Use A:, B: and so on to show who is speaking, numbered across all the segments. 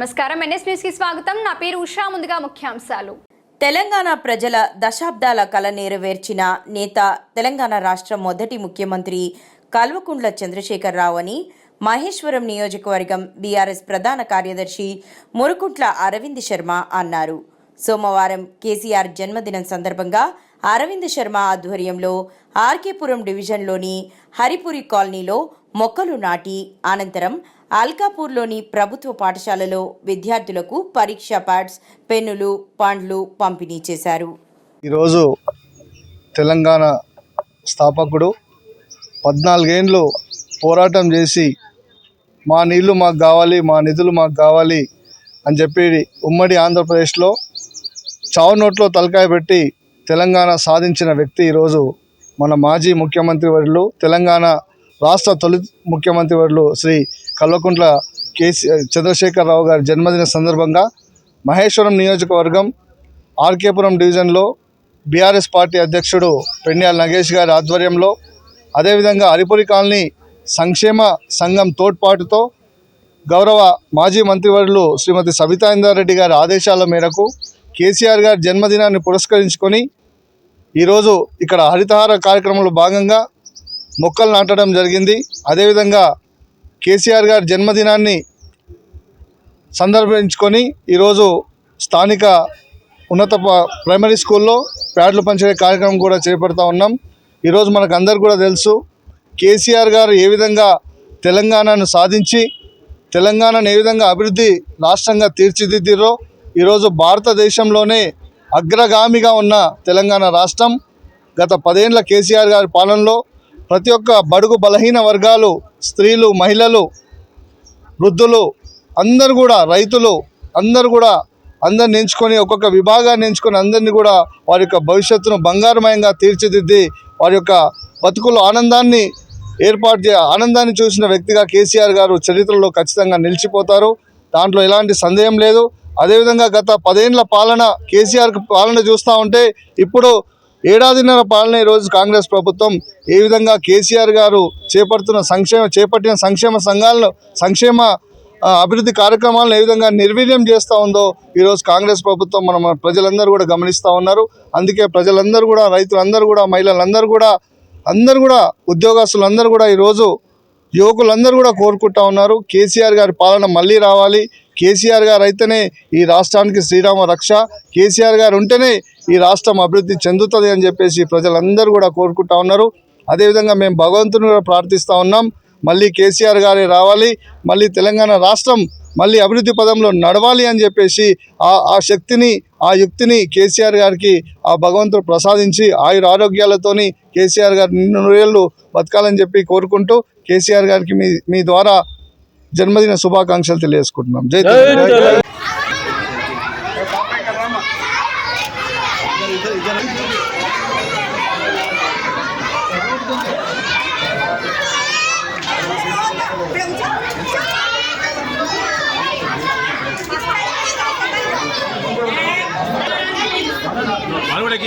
A: నమస్కారం NS news కి స్వాగతం నా పేరు ఉషా ముందుగా ముఖ్యాంశాలు తెలంగాణ ప్రజల దశాబ్దాల కల నెరవేర్చిన నేత తెలంగాణ రాష్ట్ర మొదటి ముఖ్యమంత్రి కల్వకుంట్ల రావు అని మహేశ్వరం నియోజకవర్గం బీఆర్ఎస్ ప్రధాన కార్యదర్శి మురుకుంట్ల అరవింద్ శర్మ అన్నారు సోమవారం కేసీఆర్ జన్మదినం సందర్భంగా అరవింద్ శర్మ ఆధ్వర్యంలో ఆర్కేపురం డివిజన్లోని హరిపురి కాలనీలో మొక్కలు నాటి అనంతరం అల్కాపూర్లోని ప్రభుత్వ పాఠశాలలో విద్యార్థులకు పరీక్ష ప్యాడ్స్ పెన్నులు పండ్లు పంపిణీ చేశారు
B: ఈరోజు తెలంగాణ స్థాపకుడు పద్నాలుగేండ్లు పోరాటం చేసి మా నీళ్లు మాకు కావాలి మా నిధులు మాకు కావాలి అని చెప్పి ఉమ్మడి ఆంధ్రప్రదేశ్లో చావు నోట్లో తలకాయ పెట్టి తెలంగాణ సాధించిన వ్యక్తి ఈరోజు మన మాజీ ముఖ్యమంత్రి వర్యులు తెలంగాణ రాష్ట్ర తొలి ముఖ్యమంత్రి వర్యులు శ్రీ కల్వకుంట్ల కేసీ చంద్రశేఖరరావు గారి జన్మదిన సందర్భంగా మహేశ్వరం నియోజకవర్గం ఆర్కేపురం డివిజన్లో బీఆర్ఎస్ పార్టీ అధ్యక్షుడు పెన్యాల నగేష్ గారి ఆధ్వర్యంలో అదేవిధంగా అరిపురి కాలనీ సంక్షేమ సంఘం తోడ్పాటుతో గౌరవ మాజీ మంత్రివర్యులు శ్రీమతి సబితా ఇందారెడ్డి గారి ఆదేశాల మేరకు కేసీఆర్ గారి జన్మదినాన్ని పురస్కరించుకొని ఈరోజు ఇక్కడ హరితహార కార్యక్రమంలో భాగంగా మొక్కలు నాటడం జరిగింది అదేవిధంగా కేసీఆర్ గారి జన్మదినాన్ని సందర్భించుకొని ఈరోజు స్థానిక ఉన్నత ప్రైమరీ స్కూల్లో ప్యాడ్లు పంచే కార్యక్రమం కూడా చేపడతా ఉన్నాం ఈరోజు మనకు అందరు కూడా తెలుసు కేసీఆర్ గారు ఏ విధంగా తెలంగాణను సాధించి తెలంగాణను ఏ విధంగా అభివృద్ధి రాష్ట్రంగా తీర్చిదిద్దిరో ఈరోజు భారతదేశంలోనే అగ్రగామిగా ఉన్న తెలంగాణ రాష్ట్రం గత పదేండ్ల కేసీఆర్ గారి పాలనలో ప్రతి ఒక్క బడుగు బలహీన వర్గాలు స్త్రీలు మహిళలు వృద్ధులు అందరు కూడా రైతులు అందరు కూడా అందరిని ఎంచుకొని ఒక్కొక్క విభాగాన్ని ఎంచుకొని అందరినీ కూడా వారి యొక్క భవిష్యత్తును బంగారమయంగా తీర్చిదిద్ది వారి యొక్క బతుకులు ఆనందాన్ని ఏర్పాటు చే ఆనందాన్ని చూసిన వ్యక్తిగా కేసీఆర్ గారు చరిత్రలో ఖచ్చితంగా నిలిచిపోతారు దాంట్లో ఎలాంటి సందేహం లేదు అదేవిధంగా గత పదేండ్ల పాలన కేసీఆర్ పాలన చూస్తూ ఉంటే ఇప్పుడు ఏడాదిన్నర పాలన ఈరోజు కాంగ్రెస్ ప్రభుత్వం ఏ విధంగా కేసీఆర్ గారు చేపడుతున్న సంక్షేమ చేపట్టిన సంక్షేమ సంఘాలను సంక్షేమ అభివృద్ధి కార్యక్రమాలను ఏ విధంగా నిర్వీర్యం చేస్తూ ఉందో ఈరోజు కాంగ్రెస్ ప్రభుత్వం మన ప్రజలందరూ కూడా గమనిస్తూ ఉన్నారు అందుకే ప్రజలందరూ కూడా రైతులందరూ కూడా మహిళలందరూ కూడా అందరూ కూడా ఉద్యోగస్తులందరూ కూడా ఈరోజు యువకులందరూ కూడా కోరుకుంటా ఉన్నారు కేసీఆర్ గారి పాలన మళ్ళీ రావాలి కేసీఆర్ గారు అయితేనే ఈ రాష్ట్రానికి శ్రీరామ రక్ష కేసీఆర్ గారు ఉంటేనే ఈ రాష్ట్రం అభివృద్ధి చెందుతుంది అని చెప్పేసి ప్రజలందరూ కూడా కోరుకుంటా ఉన్నారు అదేవిధంగా మేము భగవంతుని కూడా ప్రార్థిస్తూ ఉన్నాం మళ్ళీ కేసీఆర్ గారే రావాలి మళ్ళీ తెలంగాణ రాష్ట్రం మళ్ళీ అభివృద్ధి పదంలో నడవాలి అని చెప్పేసి ఆ ఆ శక్తిని ఆ యుక్తిని కేసీఆర్ గారికి ఆ భగవంతుడు ప్రసాదించి ఆయుర ఆరోగ్యాలతోని కేసీఆర్ గారు నిన్నేళ్ళు బతకాలని చెప్పి కోరుకుంటూ కేసీఆర్ గారికి మీ మీ ద్వారా జన్మదిన శుభాకాంక్షలు తెలియజేసుకుంటున్నాం జై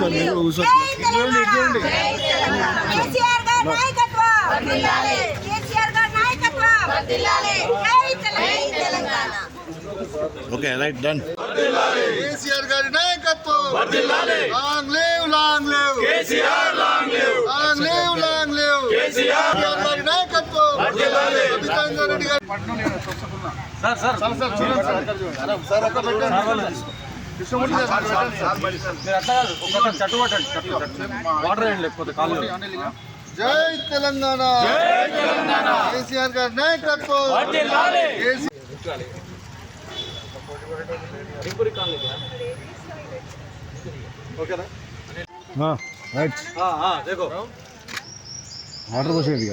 C: కూర్చోండి మీరు కూర్చోండి కేసీఆర్ గారి నాయకత్వం కేసీఆర్ గారి నాయకత్వం జై Telangana
D: okay right done KCR గారి నాయకత్వం long live long live KCR long live long live long live KCR గారి నాయకత్వం అభితాంజన్ రెడ్డి గారు
E: sir sir sir sir sir sir water వేయండి
F: లేకపోతే
C: జై తెలంగాణ కేసీఆర్ గారి నాయకత్వం
G: వాటర్ పోసేది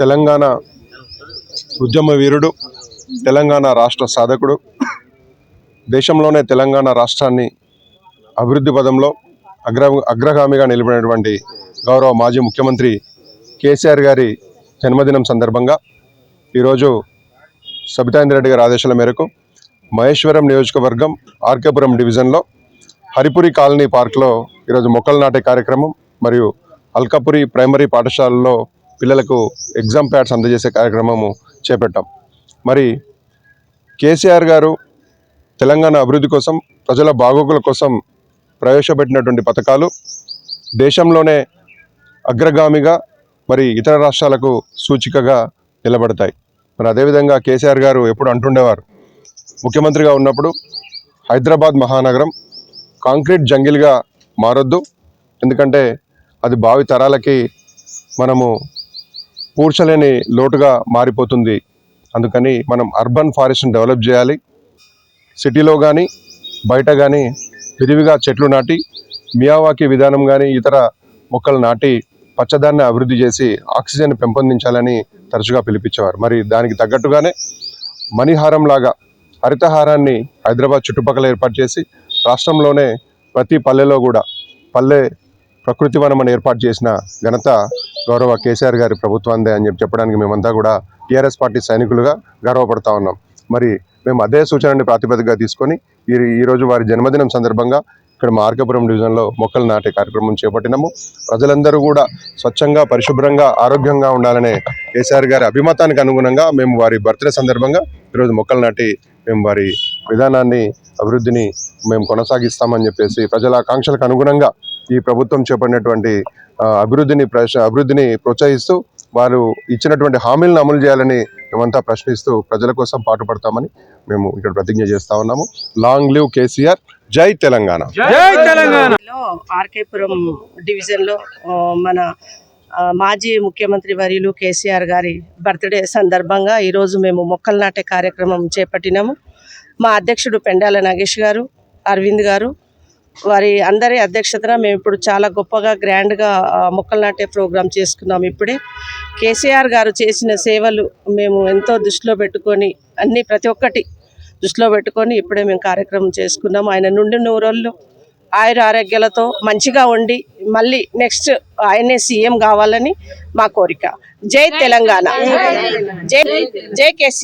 B: తెలంగాణ ఉద్యమ వీరుడు తెలంగాణ రాష్ట్ర సాధకుడు దేశంలోనే తెలంగాణ రాష్ట్రాన్ని అభివృద్ధి పదంలో అగ్ర అగ్రగామిగా నిలిపినటువంటి గౌరవ మాజీ ముఖ్యమంత్రి కేసీఆర్ గారి జన్మదినం సందర్భంగా ఈరోజు సబితాంద్ర రెడ్డి గారి ఆదేశాల మేరకు మహేశ్వరం నియోజకవర్గం ఆర్కేపురం డివిజన్లో హరిపురి కాలనీ పార్క్లో ఈరోజు మొక్కలు నాటే కార్యక్రమం మరియు అల్కాపురి ప్రైమరీ పాఠశాలలో పిల్లలకు ఎగ్జామ్ ప్యాడ్స్ అందజేసే కార్యక్రమము చేపట్టాం మరి కేసీఆర్ గారు తెలంగాణ అభివృద్ధి కోసం ప్రజల బాగోగుల కోసం ప్రవేశపెట్టినటువంటి పథకాలు దేశంలోనే అగ్రగామిగా మరి ఇతర రాష్ట్రాలకు సూచికగా నిలబడతాయి మరి అదేవిధంగా కేసీఆర్ గారు ఎప్పుడు అంటుండేవారు ముఖ్యమంత్రిగా ఉన్నప్పుడు హైదరాబాద్ మహానగరం కాంక్రీట్ జంగిల్గా మారొద్దు ఎందుకంటే అది భావి తరాలకి మనము పూడ్చలేని లోటుగా మారిపోతుంది అందుకని మనం అర్బన్ ఫారెస్ట్ని డెవలప్ చేయాలి సిటీలో కానీ బయట కానీ విరివిగా చెట్లు నాటి మియావాకి విధానం కానీ ఇతర మొక్కలు నాటి పచ్చదాన్ని అభివృద్ధి చేసి ఆక్సిజన్ పెంపొందించాలని తరచుగా పిలిపించేవారు మరి దానికి తగ్గట్టుగానే మణిహారం లాగా హరితహారాన్ని హైదరాబాద్ చుట్టుపక్కల ఏర్పాటు చేసి రాష్ట్రంలోనే ప్రతి పల్లెలో కూడా పల్లె ప్రకృతి వనం ఏర్పాటు చేసిన ఘనత గౌరవ కేసీఆర్ గారి ప్రభుత్వాందే అని చెప్పి చెప్పడానికి మేమంతా కూడా టీఆర్ఎస్ పార్టీ సైనికులుగా గర్వపడతా ఉన్నాం మరి మేము అదే సూచనని ప్రాతిపదికగా తీసుకొని ఈ ఈరోజు వారి జన్మదినం సందర్భంగా ఇక్కడ మార్కపురం డివిజన్లో మొక్కలు నాటే కార్యక్రమం చేపట్టినాము ప్రజలందరూ కూడా స్వచ్ఛంగా పరిశుభ్రంగా ఆరోగ్యంగా ఉండాలనే కేసీఆర్ గారి అభిమతానికి అనుగుణంగా మేము వారి బర్త్డే సందర్భంగా ఈరోజు మొక్కలు నాటి మేము వారి విధానాన్ని అభివృద్ధిని మేము కొనసాగిస్తామని చెప్పేసి ప్రజల ఆకాంక్షలకు అనుగుణంగా ఈ ప్రభుత్వం చేపట్టినటువంటి అభివృద్ధిని అభివృద్ధిని ప్రోత్సహిస్తూ వారు ఇచ్చినటువంటి హామీలను అమలు చేయాలని మేమంతా ప్రశ్నిస్తూ ప్రజల కోసం పాటుపడతామని మేము ఇక్కడ ప్రతిజ్ఞ చేస్తా ఉన్నాము లాంగ్ లివ్ కేసీఆర్ జై తెలంగాణ
C: జై తెలంగాణ
H: ఆర్కేపురం డివిజన్లో మన మాజీ ముఖ్యమంత్రి వర్యులు కేసీఆర్ గారి బర్త్డే సందర్భంగా ఈరోజు మేము మొక్కలు నాటే కార్యక్రమం చేపట్టినాము మా అధ్యక్షుడు పెండాల నాగేష్ గారు అరవింద్ గారు వారి అందరి అధ్యక్షతన మేము ఇప్పుడు చాలా గొప్పగా గ్రాండ్గా మొక్కలు నాటే ప్రోగ్రాం చేసుకున్నాం ఇప్పుడే కేసీఆర్ గారు చేసిన సేవలు మేము ఎంతో దృష్టిలో పెట్టుకొని అన్ని ప్రతి ఒక్కటి దృష్టిలో పెట్టుకొని ఇప్పుడే మేము కార్యక్రమం చేసుకున్నాం ఆయన నుండి నూరోళ్ళు ఆయుర ఆరోగ్యాలతో మంచిగా ఉండి మళ్ళీ నెక్స్ట్ ఆయనే సీఎం కావాలని మా కోరిక జై తెలంగాణ జై జై కేసీ